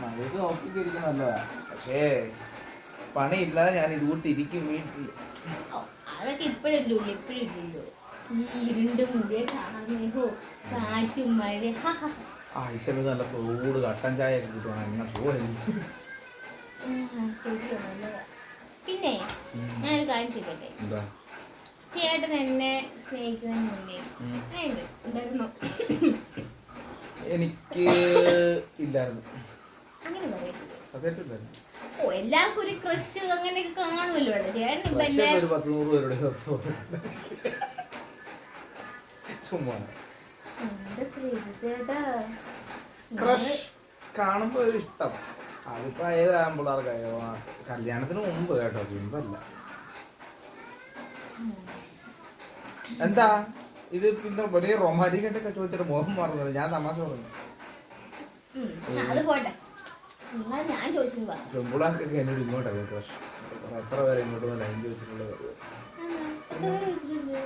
മഴയൊക്കെ നോക്കിയിരിക്കും നല്ലതാ പക്ഷേ പണിയില്ലാതെ ഞാൻ ഇതുകൊണ്ട് ഇരിക്കും വീട്ടിൽ അതൊക്കെ ഇപ്പോഴല്ലോ എപ്പോഴും ഇല്ലല്ലോ. ഈ ഇരുണ്ട് കാറ്റും മഴ ഹ, ഹ, ഹ. ആ ഈ സമയത്ത് നല്ല ചൂട് കട്ടൻ ചായ ഒക്കെ. പിന്നെ ഞാനൊരു കാര്യം ചേട്ടൻ എന്നെ സ്നേഹിക്കുന്നതിന് മുന്നേ ഉണ്ടായിരുന്നു ഉണ്ട് ഉണ്ടായിരുന്നോ? എനിക്ക് ഇല്ലായിരുന്നു. ഓ എല്ലാവർക്കും ഒരു ക്രഷ് അങ്ങനെയൊക്കെ കാണുമല്ലോ ചേട്ടൻ ഇപ്പൊ ഒരു പത്ത് നൂറ് പേരുടെ ദിവസം. ചുമ്മാ. എന്റെ ശ്രീജിത്തേട്ടാ ക്രഷ് കാണുമ്പോ ഒരു ഇഷ്ടം. അതിപ്പോ ഏതാകുമ്പോഴാർക്കായോ കല്യാണത്തിന് മുമ്പ് കേട്ടോ പിമ്പല്ല എന്താ? ഇത് പിന്നെ വലിയ റൊമാന്റിക് ആയിട്ടൊക്കെ ചോദിച്ചിട്ട് മോഹം പറഞ്ഞത് ഞാൻ തമാശ പറഞ്ഞു അത് പോട്ടെ. നിങ്ങൾ ഞാൻ ചോദിച്ചത് പറ. പെമ്പിളാർക്കൊക്കെ എന്നോട് ഇങ്ങോട്ടാണ് ക്രഷ് എത്ര പേരെ ഇങ്ങോട്ട് ലൈൻ ചോദിച്ചിട്ടുള്ളത് ആണോ? എത്ര പേര് ചോദിച്ചിട്ടുണ്ട്?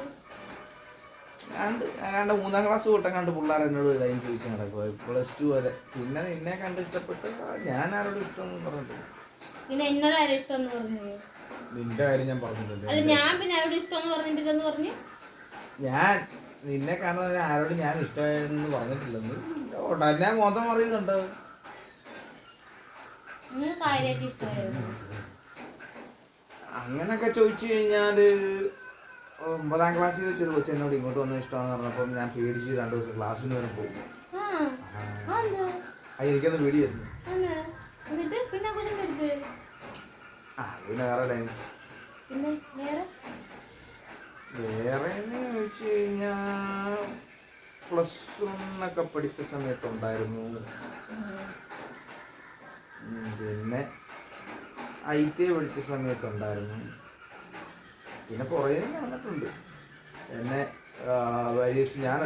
കണ്ട് കണ്ട മൂന്നാം ക്ലാസ് തൊട്ടും കണ്ട് പിള്ളേർ എന്നോട് ലൈൻ ചോദിച്ചു നടക്കുക പ്ലസ് ടു വരെ. പിന്നെ നിന്നെ കണ്ട് ഇഷ്ടപ്പെട്ട് ഞാൻ ആരോട് ഇഷ്ടമൊന്നും പറഞ്ഞിട്ടില്ല. പിന്നെ എന്നോട് ആരും ഇഷ്ടം എന്ന് പറഞ്ഞത്? നിന്റെ കാര്യം ഞാൻ അല്ല പറഞ്ഞിട്ടുണ്ട് ഞാൻ പിന്നെ ഇഷ്ടം എന്ന് പറഞ്ഞിട്ടില്ലെന്ന് പറഞ്ഞു? ഞാൻ നിന്നെ കാണുന്ന ആരോടും ഞാൻ ഇഷ്ടമായെന്ന് പറഞ്ഞിട്ടില്ലെന്ന്. ഞാൻ മോദം പറയുന്നുണ്ട്. അങ്ങനൊക്കെ ചോദിച്ചു കഴിഞ്ഞാൽ ഒമ്പതാം ക്ലാസ്സിൽ വെച്ചൊരു കൊച്ചു എന്നോട് ഇങ്ങോട്ട് വന്ന ഇഷ്ടമാണെന്ന് പറഞ്ഞപ്പോൾ ഞാൻ പേടിച്ച് രണ്ടു ദിവസം ക്ലാസ്സിന് വരെ പോകും അത് എനിക്കൊന്ന് പേടിയായിരുന്നു. ആണ്. പിന്നെ വേറെ ലൈൻ പിന്നെ വേറെ വേറെ ചോദിച്ചു കഴിഞ്ഞാ പ്ലസ് വണ്ണൊക്കെ പഠിച്ച സമയത്തുണ്ടായിരുന്നു. പിന്നെ ഐ ടി പഠിച്ച സമയത്തുണ്ടായിരുന്നു. പിന്നെ കുറേ നടന്നിട്ടുണ്ട്. എന്നെ വഴി ഞാൻ